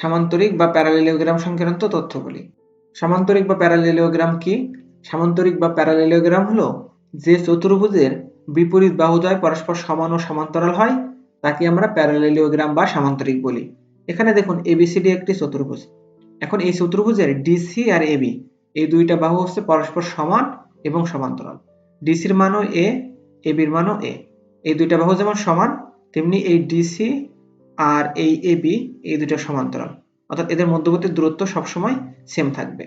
সামান্তরিক বা প্যারালেলিওগ্রাম সংক্রান্ত তথ্যগুলি। সামান্তরিক বা প্যারালেলিওগ্রাম কি? সামান্তরিক বা প্যারালেলিওগ্রাম হলো যে চতুর্ভুজের বিপরীত বাহুদ্বয় পরস্পর সমান ও সমান্তরাল হয়, তাকে আমরা প্যারালেলিওগ্রাম বা সামান্তরিক বলি। এখানে দেখুন এবিসিডি একটি চতুর্ভুজ। এখন এই চতুর্ভুজের ডিসি আর এবি এই দুইটা বাহু হচ্ছে পরস্পর সমান এবং সমান্তরাল। ডিসির মানও এ এবির মানও এ এই দুইটা বাহু যেমন সমান, তেমনি এই ডিসি আর এই এবি এই দুইটা সমান্তরাল। অর্থাৎ এদের মধ্যবর্তী দূরত্ব সবসময় সেম থাকবে।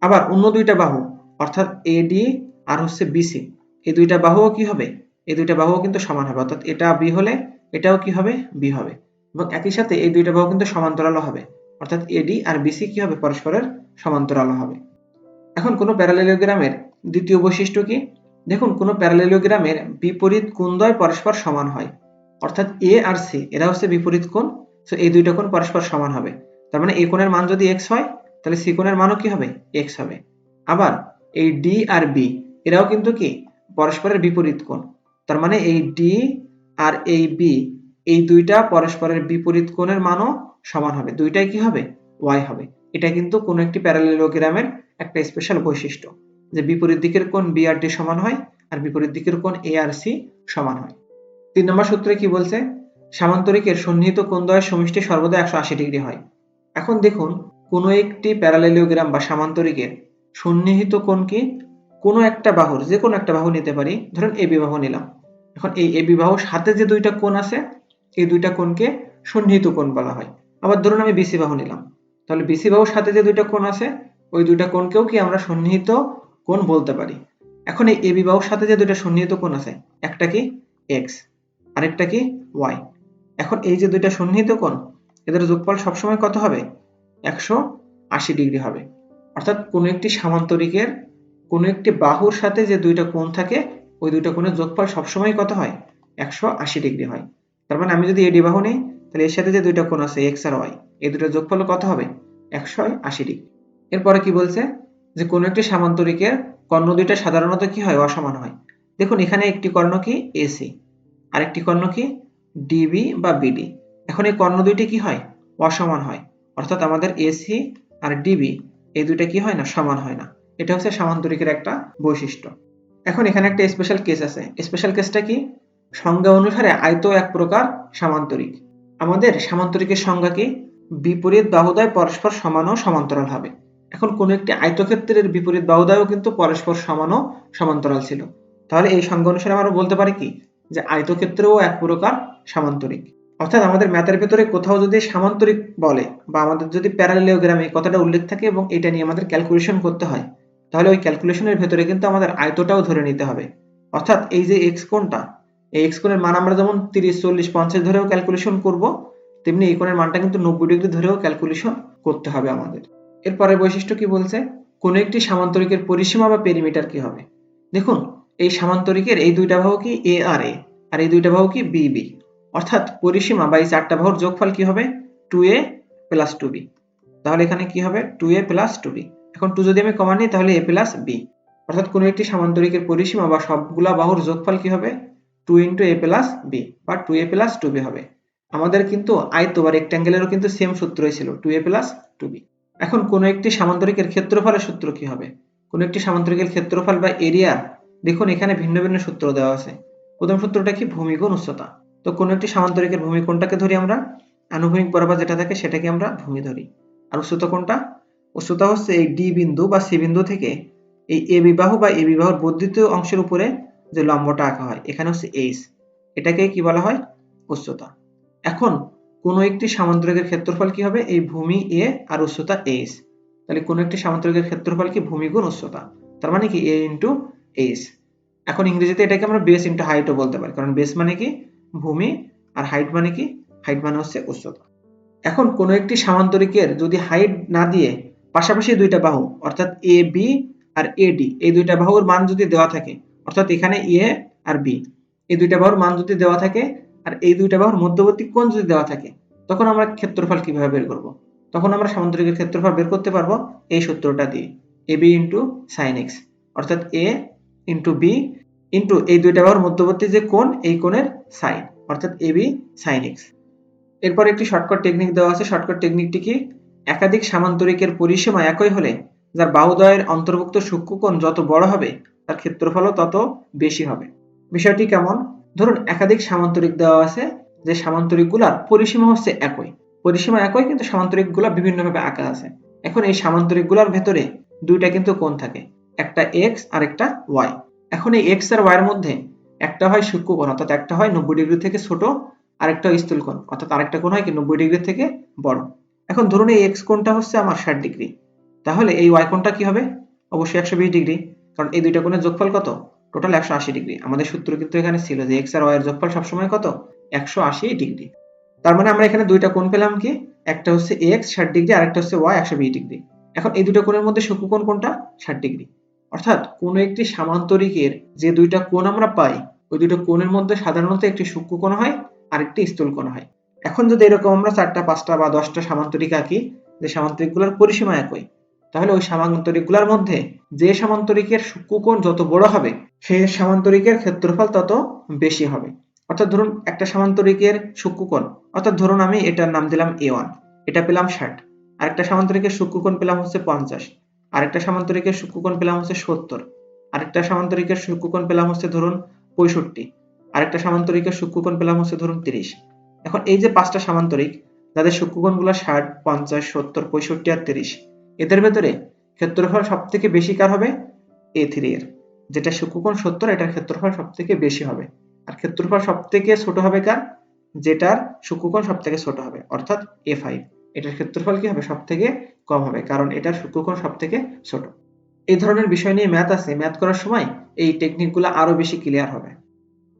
আবার অন্য দুইটা বাহু, অর্থাৎ এডি আর হচ্ছে বিসি এই দুইটা বাহুও কি হবে? এই দুইটা বাহুও কিন্তু সমান হবে। অর্থাৎ এটা বি হলে এটাও কি হবে? বি হবে। এবং একই সাথে এই দুইটা বাহু কিন্তু সমান্তরালও হবে। অর্থাৎ এডি আর বিসি কি হবে? পরস্পরের সমান্তরাল হবে। এখন কোনো প্যারালেলোগ্রামের দ্বিতীয় বৈশিষ্ট্য কি? দেখুন, কোনো প্যারালেলোগ্রামের বিপরীত কোণদ্বয় পরস্পর সমান হয়। অর্থাৎ এ আর সি এরা হচ্ছে বিপরীত কোণ সো এই দুইটা কোণ পরস্পর সমান হবে। তার মানে এই কোণের মান যদি এক্স হয়, তাহলে সি কোণের মানও কি হবে? এক্স হবে। আবার এই ডি আর বি এরাও কিন্তু কি? পরস্পরের বিপরীত কোণ। তার মানে এই ডি আর এই বি এই দুইটা পরস্পরের বিপরীত কোণের মানও সমান হবে। দুইটাই কি হবে? ওয়াই হবে। এটা কিন্তু কোনো একটি প্যারালেলোগ্রামের একটা স্পেশাল বৈশিষ্ট্য, যে বিপরীত দিকের কোণ বি আর ডি সমান হয়, আর বিপরীত দিকের কোণ এ আর সি সমান হয়। তিন নম্বর সূত্রে কি বলছে? সামান্তরিকের সন্নিহিত কোণদ্বয়ের সমষ্টি সর্বদা একশো আশি ডিগ্রি হয়। এখন দেখুন, কোনো একটি প্যারালেলিওগ্রাম বা সামান্তরিকের সন্নিহিত কোণ কি? কোনো একটা বাহুর, যে কোনো একটা বাহু নিতে পারি। ধরুন এ বিবাহ নিলাম। এখন এই এ বিবাহর সাথে যে দুইটা কোণ আছে, এই দুইটা কোণকে সন্নিহিত কোণ বলা হয়। আবার ধরুন আমি বিসি বাহু নিলাম। তাহলে বিসি বাহুর সাথে যে দুইটা কোণ আছে, ওই দুইটা কোণকেও কি আমরা সন্নিহিত কোণ বলতে পারি? এখন এই এ বিবাহর সাথে যে দুইটা সন্নিহিত কোণ আছে, একটা কি? এক্স। আরেকটা কি? ওয়াই এখন এই যে দুইটা সন্নিহিত কোণ, এদের যোগফল সবসময় কত হবে? একশো আশি ডিগ্রি হবে। অর্থাৎ কোনো একটি সামান্তরিকের, কোনো একটি বাহুর সাথে যে দুইটা কোণ থাকে, ওই দুইটা কোণের যোগফল সবসময় কত হয়? একশো আশি ডিগ্রি হয়। তার মানে আমি যদি এডি বাহু নিই, তাহলে এর সাথে যে দুইটা কোণ আছে এক্স আর ওয়াই এই দুটো যোগফল কত হবে? একশো আশি ডিগ্রি। এরপরে কি বলছে? যে কোনো একটি সামান্তরিকের কর্ণ দুইটা সাধারণত কি হয়? অসমান হয়। দেখুন, এখানে একটি কর্ণ কি? এসি আরেকটি কর্ণ কি? ডিবি বা বিডি এখন এই কর্ণ দুইটি কি হয়? অসমান হয়। অর্থাৎ আমাদের এসি আর ডিবি এই দুইটা কি হয় না? সমান হয় না। এটা হচ্ছে সামান্তরিকের একটা বৈশিষ্ট্য। এখন এখানে একটা স্পেশাল কেস আছে। স্পেশাল কেসটা কি? সংজ্ঞা অনুসারে আয়ত এক প্রকার সামান্তরিক। আমাদের সামান্তরিকের সংজ্ঞা কি? বিপরীত বাহুদয় পরস্পর সমান ও সমান্তরাল হবে। এখন কোন একটি আয়তক্ষেত্রের বিপরীত বাহুদয়ও কিন্তু পরস্পর সমান ও সমান্তরাল ছিল। তাহলে এই সংজ্ঞা অনুসারে আমরা বলতে পারি কি? যে আয়তক্ষেত্রেও এক প্রকার সামান্তরিক। অর্থাৎ আমাদের ম্যাথের ভেতরে কোথাও যদি সামান্তরিক বলে বা আমাদের যদি প্যারালেলিওগ্রাম এই কথাটা উল্লেখ থাকে এবং এটা নিয়ে আমাদের ক্যালকুলেশন করতে হয়, তাহলে ওই ক্যালকুলেশনের ভেতরে কিন্তু আমাদের আয়তটাও ধরে নিতে হবে। অর্থাৎ এই যে এক্স কোণটা, এই এক্স কোণের মান আমরা যেমন তিরিশ, চল্লিশ, পঞ্চাশ ধরেও ক্যালকুলেশন করব, তেমনি এই কোণের মানটা কিন্তু নব্বই ডিগ্রি ধরেও ক্যালকুলেশন করতে হবে আমাদের। এরপরের বৈশিষ্ট্য কি বলছে? কোন একটি সামান্তরিকের পরিসীমা বা পেরিমিটার কি হবে? দেখুন এই সামান্তরিকের এই দুইটা বাহু কি এ আর এ আর এই দুইটা বাহু কি বি বি অর্থাৎ পরিসীমা বা এই চারটা বাহুর যোগফল কি হবে? Two A plus two B তাহলে এখানে কি হবে? Two A plus two B এখন টু যদি আমি কমান নিই, তাহলে এ প্লাস বি অর্থাৎ কোনো একটি সামান্তরিকের পরিসীমা বা সবগুলা বাহুর যোগফল কি হবে? Two into A plus B বা two A plus two B হবে। আমাদের কিন্তু আয়ত বা রেক্ট্যাঙ্গেলেরও কিন্তু সেম সূত্রই ছিল two A plus two B এখন কোনো একটি সামান্তরিকের ক্ষেত্রফলের সূত্র কি হবে? কোনো একটি সামান্তরিকের ক্ষেত্রফল বা এরিয়া দেখুন, এখানে ভিন্ন ভিন্ন সূত্র দেওয়া আছে। প্রথম সূত্রটা কি? ভূমিগুণ উচ্চতা। তো কোনো একটি সামান্তরিকের ভূমি কোনটাকে ধরি আমরা, আনুভূমিক বরাবর যেটা থাকে সেটাকে আমরা ভূমি ধরি। আর উচ্চতা কোনটা? উচ্চতা হচ্ছে এই ডি বিন্দু বা সি বিন্দু থেকে এই এ বিবাহ বা এ বিবাহর বর্ধিত অংশের উপরে যে লম্বটা আঁকা হয়, এখানে হচ্ছে এইচ এটাকে কি বলা হয়? উচ্চতা। এখন, কোন একটি সামান্তরিকের ক্ষেত্রফল কি হবে? এই ভূমি এ আর উচ্চতা এইচ তাহলে কোন একটি সামান্তরিকের ক্ষেত্রফল কি? ভূমিগুণ উচ্চতা। তার মানে কি? এ ইন্টু এইচ এখন ইংরেজিতে এটাকে আমরা বেস ইন্টু হাইটও বলতে পারি। কারণ বেস মানে কি? ভূমি, আর হাইট মানে কি? হাইট মানে হচ্ছে উচ্চতা। এখন কোন একটি সামান্তরিকের যদি হাইট না দিয়ে পাশাপাশি দুইটা বাহু, অর্থাৎ A B R A D এই দুইটা বাহুর মান যদি দেওয়া থাকে, অর্থাৎ এখানে এ আর বি এই দুইটা বাহুর মান যদি দেওয়া থাকে, আর এই দুইটা বাহুর মধ্যবর্তী কোণ যদি দেওয়া থাকে, তখন আমরা ক্ষেত্রফল কীভাবে বের করব? তখন আমরা সামান্তরিকের ক্ষেত্রফল বের করতে পারব এই সূত্রটা দিয়ে। A B into sine X অর্থাৎ এ ইন্টু বি ইন্টু এই দুইটা বাহুর মধ্যবর্তী যে কোণ, এই কোণের সাইন অর্থাৎ এ বি সাইন এক্স এরপর একটি শর্টকাট টেকনিক দেওয়া আছে। শর্টকাট টেকনিকটি কি? একাধিক সামান্তরিকের পরিসীমা একই হলে যার বাহুদ্বয়ের অন্তর্ভুক্ত সূক্ষ্মকোণ যত বড় হবে, তার ক্ষেত্রফলও তত বেশি হবে। বিষয়টি কেমন? ধরুন একাধিক সামান্তরিক দেওয়া আছে, যে সামান্তরিকগুলার পরিসীমা হচ্ছে একই। পরিসীমা একই, কিন্তু সামান্তরিক সামান্তরিকগুলো বিভিন্নভাবে আঁকা আছে। এখন এই সামান্তরিকগুলোর ভেতরে দুইটা কিন্তু কোণ থাকে। একটা এক্স আর একটা ওয়াই এখন এই এক্স আর ওয়াই এর মধ্যে একটা হয় সূক্ষ্মকোণ অর্থাৎ একটা হয় নব্বই ডিগ্রি থেকে ছোট, আরেকটা স্থূলকোণ অর্থাৎ আরেকটা কোণ হয় কি নব্বই ডিগ্রি থেকে বড়। এখন ধরুন এই এক্স কোণটা হচ্ছে আমার ষাট ডিগ্রি। তাহলে এই ওয়াই কোণটা কি হবে? অবশ্যই একশো বিশ ডিগ্রি। কারণ এই দুইটা কোণের যোগফল কত? টোটাল একশো আশি ডিগ্রি। আমাদের সূত্র কিন্তু এখানে ছিল যে এক্স আর ওয়াই এর যোগফল সবসময় কত? একশো আশি ডিগ্রি। তার মানে আমরা এখানে দুইটা কোণ পেলাম কি? একটা হচ্ছে এক্স ষাট ডিগ্রি আর একটা হচ্ছে ওয়াই একশো বিশ ডিগ্রি। এখন এই দুটো কোণের মধ্যে সূক্ষ্মকোণ কোনটা? ষাট ডিগ্রি। অর্থাৎ কোনো একটি সামান্তরিকের যে দুইটা কোণ আমরা পাই, ওই দুটো কোণের মধ্যে সাধারণত একটি সূক্ষ্ম কোণ হয় আর একটি স্থূল কোণ হয়। এখন যদি এরকম আমরা চারটা, পাঁচটা বা দশটা সামান্তরিক আঁকি, যে সামান্তরিকগুলোর পরিসীমা একই, তাহলে ওই সামান্তরিকগুলোর মধ্যে যে সামান্তরিকের সূক্ষ্ম কোণ যত বড় হবে সেই সামান্তরিকের ক্ষেত্রফল তত বেশি হবে। অর্থাৎ ধরুন একটা সামান্তরিকের সূক্ষ্ম কোণ, অর্থাৎ ধরুন আমি এটার নাম দিলাম এ ওয়ান এটা পেলাম ষাট, আরেকটা সামান্তরিকের সূক্ষ্ম কোণ পেলাম হচ্ছে পঞ্চাশ। আরেকটা সামান্তরিকের সূক্ষ্মকোণ পেলাম হচ্ছে সত্তর। আরেকটা সামান্তরিকের সূক্ষ্মকোণ পেলাম হচ্ছে ধরুন পঁয়ষট্টি। আরেকটা সামান্তরিকের সূক্ষ্মকোণ পেলাম হচ্ছে ধরুন তিরিশ। এখন এই যে পাঁচটা সামান্তরিক, যাদের সূক্ষ্মকোণগুলো ষাট, পঞ্চাশ, সত্তর, পঁয়ষট্টি আর তিরিশ, এদের ভেতরে ক্ষেত্রফল সব থেকে বেশি কার হবে? এ থ্রি এর। যেটা সূক্ষ্মকোণ সত্তর, এটার ক্ষেত্রফল সব থেকে বেশি হবে। আর ক্ষেত্রফল সব থেকে ছোট হবে কার? যেটার সূক্ষ্মকোণ সব থেকে ছোট হবে, অর্থাৎ এ ফাইভ। এটার ক্ষেত্রফল কি হবে? সব থেকে কম হবে, কারণ এটার সূক্ষ্মকোণ সব থেকে ছোট। এই ধরনের বিষয় নিয়ে ম্যাথ আছে ম্যাথ করার সময় এই টেকনিকগুলো আরও বেশি ক্লিয়ার হবে।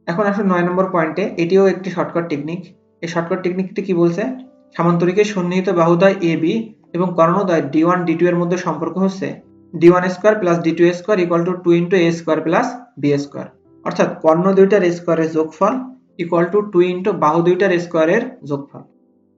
এখন আসুন নয় নম্বর পয়েন্টে এটিও একটি শর্টকাট টেকনিক এই শর্টকাট টেকনিকটি কি বলছে? সামান্তরিকের সন্নিহিত বাহুদ্বয় এ বি এবং কর্ণদ্বয় ডি ওয়ান ডি টু এর মধ্যে সম্পর্ক হচ্ছে D one square plus D two square equal to two into A square plus B square অর্থাৎ কর্ণ দুইটার স্কোয়ারের যোগফল ইকুয়াল টু টু ইন্টু বাহু দুইটার স্কোয়ারের যোগফল।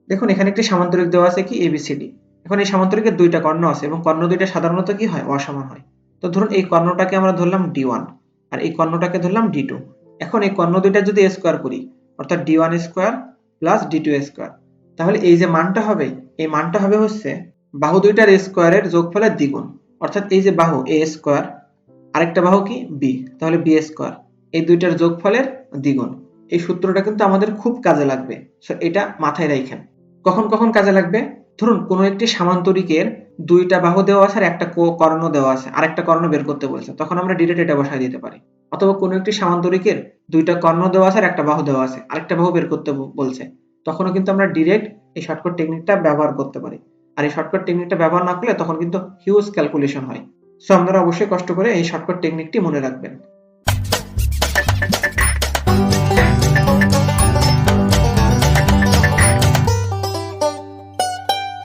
দেখুন, এখানে একটি সামান্তরিক দেওয়া আছে কি? এবিসিডি এখন এই সামান্তরিকের দুইটা কর্ণ আছে এবং কর্ণ দুইটা সাধারণত কি হয়? অসমান হয়। তো ধরুন এই কর্ণটাকে আমরা ধরলাম ডি ওয়ান আর এই কর্ণটাকে ধরলাম ডি টু এখন এই কর্ণ দুইটা যদি স্কোয়ার করি, অর্থাৎ D one square plus D two square তাহলে এই যে মানটা হবে, এই মানটা হবে হচ্ছে বাহু দুইটার স্কোয়ারের যোগফলের দ্বিগুণ। অর্থাৎ এই যে বাহু এ স্কোয়ার আরেকটা বাহু কি? বি তাহলে বি স্কোয়ার এই দুইটার যোগফলের দ্বিগুণ। এই সূত্রটা কিন্তু আমাদের খুব কাজে লাগবে। এটা মাথায় রাখেন। কখন কখন কাজে লাগবে? ধরুন, কোনো একটি সামান্তরিকের দুইটা বাহু দেওয়া আছে আর একটা কর্ণ দেওয়া আছে আর একটা কর্ণ বের করতে বলছে, তখন আমরা ডিরেক্ট এটা বসাই দিতে পারি। অথবা কোনো একটি সামান্তরিকের দুইটা কর্ণ দেওয়া আছে আর একটা বাহু দেওয়া আছে, আরেকটা বাহু বের করতে বলছে, তখনও কিন্তু আমরা ডিরেক্ট এই শর্টকাট টেকনিকটা ব্যবহার করতে পারি। আর এই শর্টকাট টেকনিকটা ব্যবহার না করলে তখন কিন্তু হিউজ ক্যালকুলেশন হয়। সো আপনারা অবশ্যই কষ্ট করে এই শর্টকাট টেকনিকটি মনে রাখবেন।